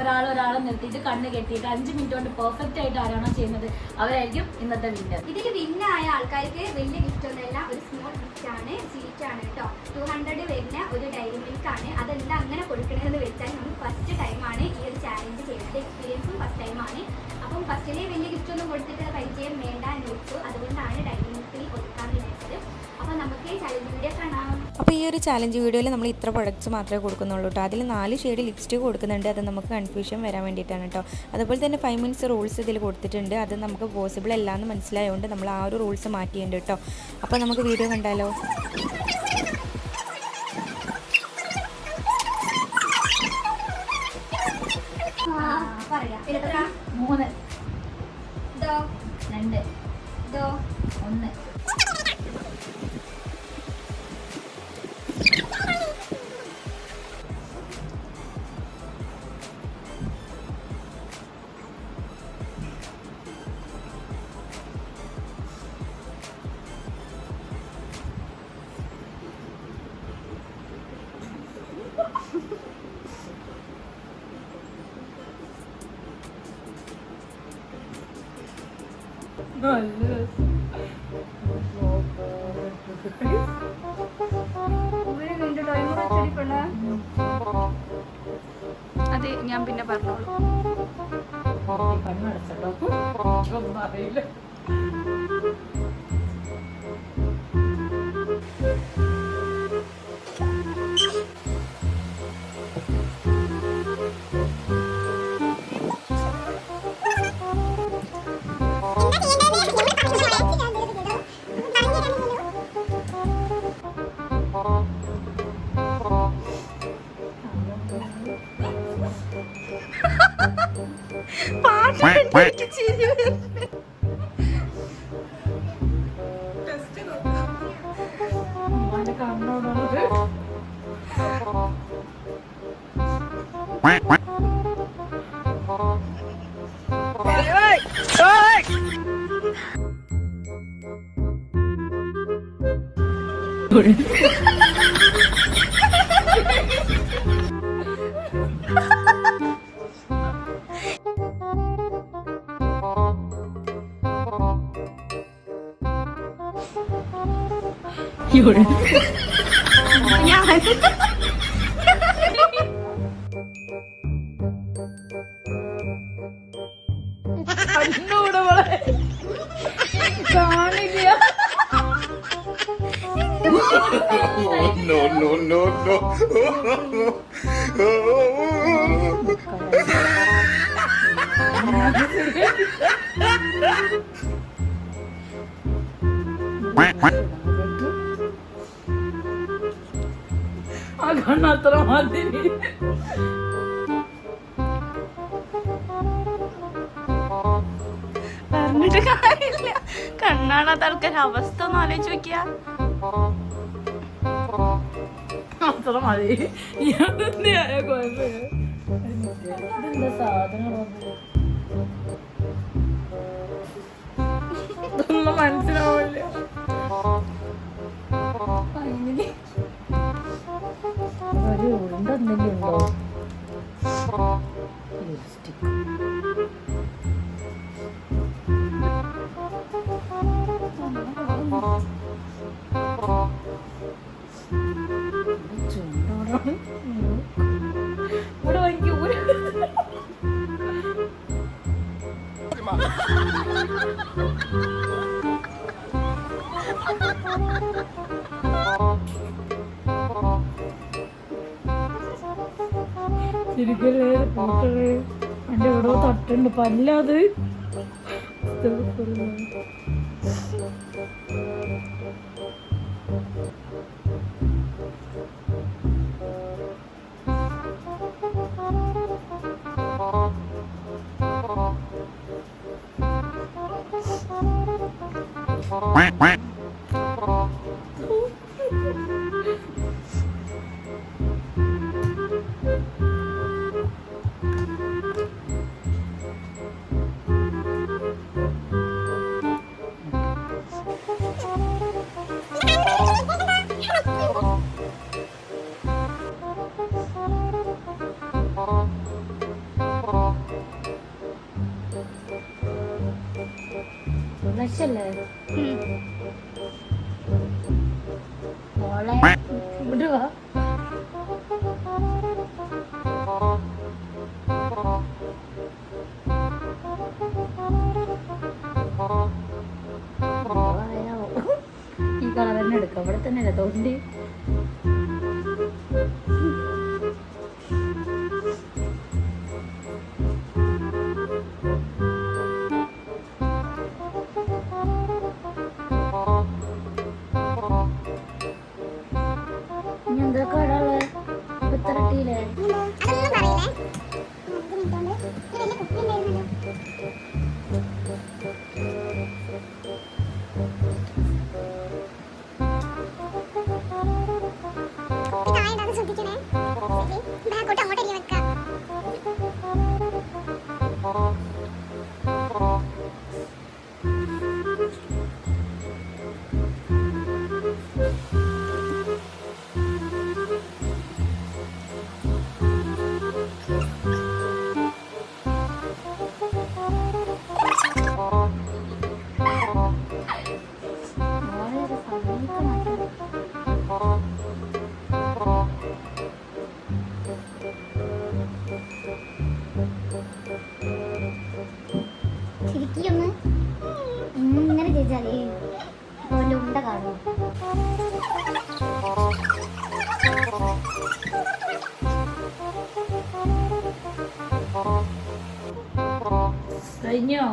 ഒരാൾ ഒരാളെ നിർത്തിയിട്ട് കണ്ണ് കെട്ടിയിട്ട് അഞ്ച് മിനിറ്റ് കൊണ്ട് പെർഫെക്റ്റ് ആയിട്ട് ആരാണോ ചെയ്യുന്നത് അവരായിരിക്കും ഇന്നത്തെ വിന്നർ ഇതിൽ വിന്നായ ആൾക്കാർക്ക് വലിയ ഗിഫ്റ്റ് ഒന്നുമല്ല ഒരു സ്മോൾ ഗിഫ്റ്റ് ആണ് സീറ്റ് ആണ് കേട്ടോ ടു ഹൺഡ്രഡ് വരുന്ന ഒരു ഡയറി മിൽക്ക് ആണ്. അതെന്താ അങ്ങനെ കൊടുക്കണമെന്ന് വെച്ചാൽ നമ്മൾ ഫസ്റ്റ് ടൈമാണ് ഈ ഒരു ചാലഞ്ച് ചെയ്യുന്നത്. എക്സ്പീരിയൻസും ഫസ്റ്റ് ടൈമാണ് അപ്പം ഫസ്റ്റിലെ വലിയ ഗിഫ്റ്റ് ഒന്നും കൊടുത്തിട്ട് പരിചയം വേണ്ട എന്ന് വെച്ചു അതുകൊണ്ടാണ് ഡയറി മിൽക്കിൽ കൊടുക്കാൻ വിചാരിച്ചത്. അപ്പൊ നമുക്ക് ചാലഞ്ച് വീഡിയോ കാണാം അപ്പോൾ ഈ ഒരു ചാലഞ്ച് വീഡിയോയിൽ നമ്മൾ ഇത്ര പ്രൊഡക്ട്സ് മാത്രമേ കൊടുക്കുന്നുള്ളൂ കേട്ടോ അതിൽ നാല് ഷെയ്ഡ് ലിപ്സ്റ്റിക് കൊടുക്കുന്നുണ്ട്. അത് നമുക്ക് കൺഫ്യൂഷൻ വരാൻ വേണ്ടിയിട്ടാണ് കേട്ടോ അതുപോലെ തന്നെ ഫൈവ് മിനിറ്റ്സ് റൂൾസ് ഇതിൽ കൊടുത്തിട്ടുണ്ട്. അത് നമുക്ക് പോസിബിൾ അല്ല എന്ന് മനസ്സിലായതുകൊണ്ട് നമ്മൾ ആ ഒരു റൂൾസ് മാറ്റിയിട്ടുണ്ട് കേട്ടോ അപ്പോൾ നമുക്ക് വീഡിയോ കണ്ടാലോ? മൂന്ന്. രണ്ട്. ഒന്ന്. അത് ഞാൻ പിന്നെ പറഞ്ഞോളൂ. ơi ơi You're... yeah, I no, no, no, no. ആ കണ്ണത്ര മാതിരി. പറഞ്ഞിട്ട് കാര്യമില്ല. കണ്ണാണാത്ത ആൾക്കാരുടെ അവസ്ഥ ഒന്ന് ആലോചിച്ച് നോക്കിയാ. അത്ര മതി ആയ കുഴപ്പമില്ല. ഇതെന്താ സാധനം ഇതൊന്നും മനസ്സിലാവില്ല. ഒരു ഉണ്ട എന്തെങ്കിലും ഉണ്ടോ? ലിപ്സ്റ്റിക്. ചിരിക്കലേ പൂട്ടലേ എന്റെ എവിടെയോ തട്ടുണ്ട്. പല്ലത് Quack, quack. แรก കഴിഞ്ഞോ?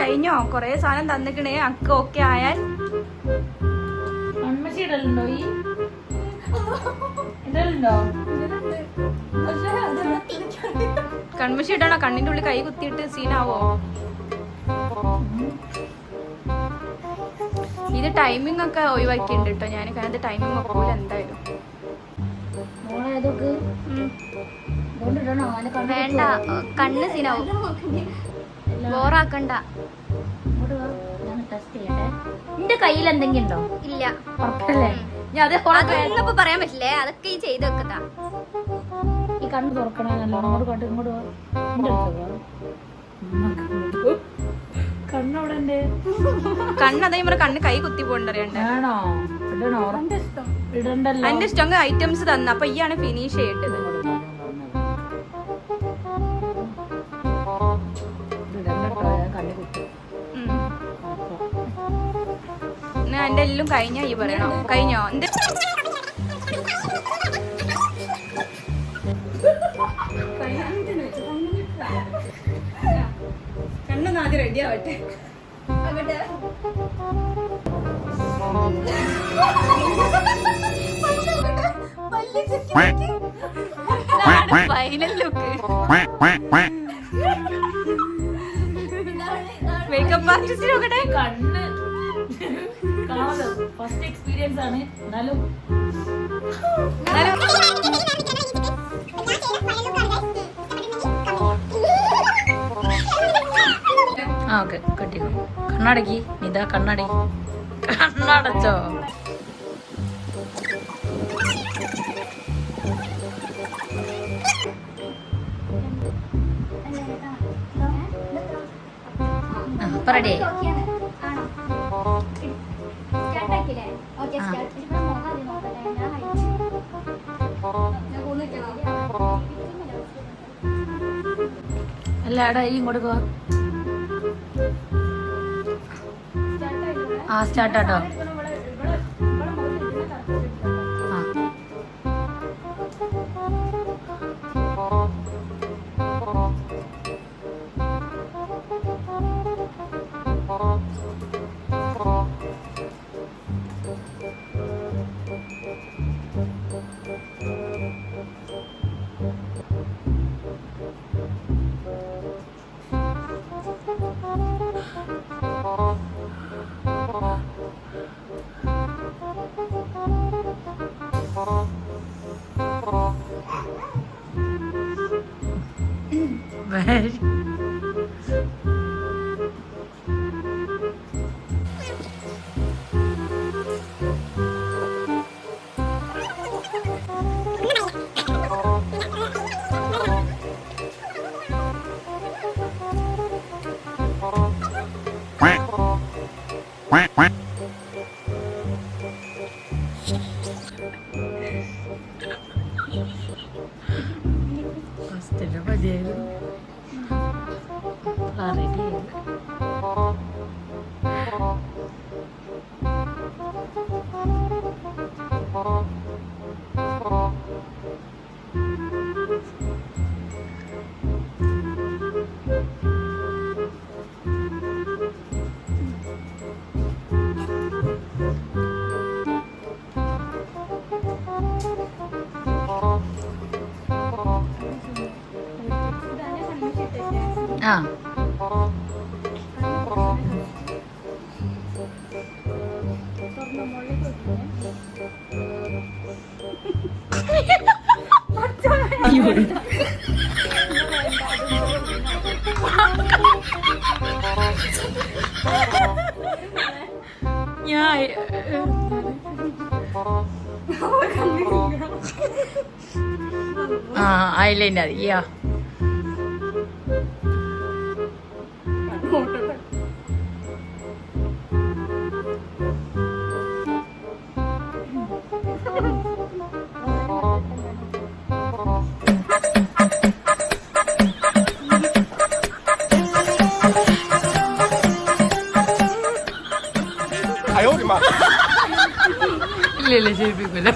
കഴിഞ്ഞോ? കൊറേ സാധനം തന്നിക്കണേ. അക്ക ഒക്കെ ആയാൽ. മൺമശി ഇടലുണ്ടോ ഈ? ഇടലുണ്ടോ? കൺമശി ഇടണോ? കണ്ണിന്റെ ഉള്ളിൽ കൈ കുത്തിയിട്ട് സീനാവോ ഇത് ടൈമിംഗ് ഒക്കെ ഒഴിവാക്കിയിട്ടുണ്ട് കേട്ടോ. ഞാൻ കാരണം ടൈമിംഗ് ഒക്കെ എന്തായാലും. വേണ്ട? കണ്ണ് സീനാവും. ബോറാക്കണ്ട. ഇങ്ങോട്ട് നിന്റെ കയ്യിൽ എന്തെങ്കിലും ഉണ്ടോ? ഇല്ല. അതൊന്നും ഇപ്പൊ പറയാൻ പറ്റില്ലേ? അതൊക്കെ ഈ ചെയ്ത് വെക്കതാ ഈ കണ്ണ് അങ്ങോട്ട് കണ്ടു ഇങ്ങോട്ട് ഇങ്ങോട്ട് വാ. കണ്ണവിടെ കണ്ണ് അതേ നമ്മുടെ കണ്ണ്. കൈ കുത്തി അതിന്റെ ഇഷ്ടം. ഐറ്റംസ് തന്ന. അപ്പൊ ഈയാണ് ഫിനിഷ് ചെയ്യേണ്ടത്. എന്റെ എല്ലാം കഴിഞ്ഞ? ഈ പറയണോ? കഴിഞ്ഞോ? എന്റെ ആദ്യം റെഡി ആവട്ടെ. Final look. മേക്കപ്പ് ആർട്ടിസ്റ്റ് നോക്കട്ടെ. കണ്ണ്. ഫസ്റ്റ് എക്സ്പീരിയൻസ് ആണ്. എന്നാലും. ഇവിടെ ഓക്കെ. ആദ്യം കണ്ണടക്കി. നിതാ കണ്ണടി കണ്ണടച്ചോ. പോന്നിട്ടോ അല്ല എടാ ഈ ഇങ്ങോട്ട് പോ ആ സ്റ്റാർട്ട് Belki. à 이거를 야 아, 아일랜드, 야. യാ ഇല്ല ഇല്ല ചെയ്യിപ്പിക്കൂല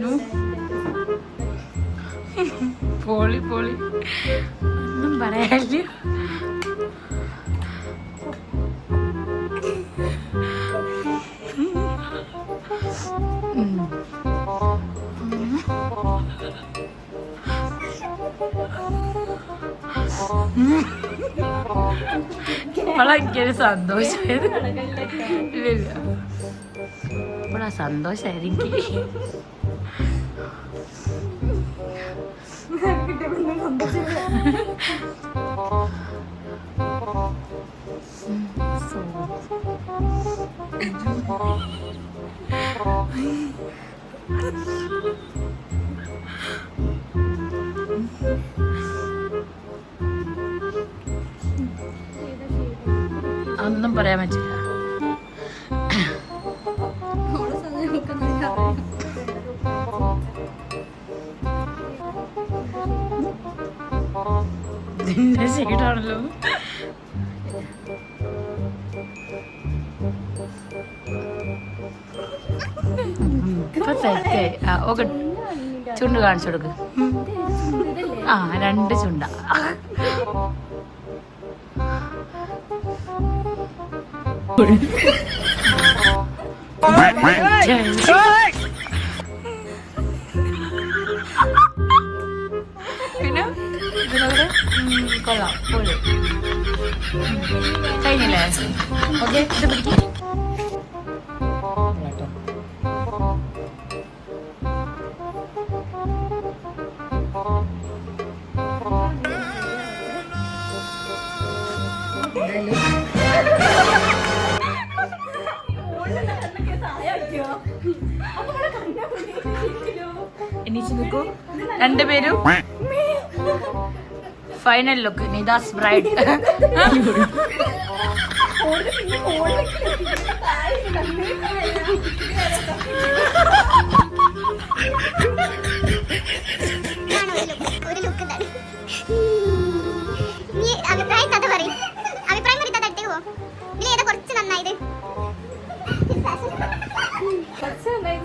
ഉം. പോളി പോളി ഒന്നും പറയാല്ല ഇപ്പോഴെനിക്കൊരു സന്തോഷമായത് ഇല്ലില്ല ഇപ്പോഴാ സന്തോഷമായിരിക്കും ഒന്നും പറയാൻ പറ്റില്ല. ഇതിന്റെ ഷെയ്ഡാണല്ലോ ഇപ്പൊ സെറ്റ് ആ ഓക്കെ. ചുണ്ട് കാണിച്ചു കൊടുക്ക്. ആ രണ്ട് ചുണ്ട. പിന്നെ ഇതിനോട് കൊള്ളാം പൊളി കഴിഞ്ഞില്ലേ ഓക്കെ ഇത് പിടിക്കും എണീച്ച് നിൽക്കൂ രണ്ടുപേരും ഫൈനൽ ലുക്ക് നിദാസ് ബ്രൈഡ് ഒരു ലുക്ക് എന്താണ്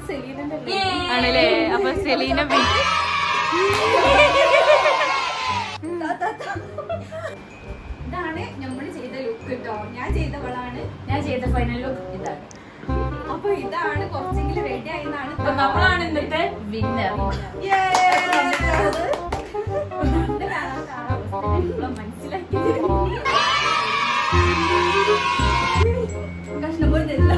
ആണല്ലേ അപ്പൊ സെലീന ഇതാണ് നമ്മൾ ചെയ്ത ലുക്ക് കേട്ടോ ഞാൻ ചെയ്തവളാണ് ഞാൻ ചെയ്ത ഫൈനൽ ലുക്ക് ഇതാണ് അപ്പൊ ഇതാണ് കുറച്ചെങ്കിലും റെഡി ആയെന്നാണ് നമ്മളാണ് ഇന്നത്തെ വിന്നർ മനസ്സിലാക്കി കഷ്ണം തരില്ല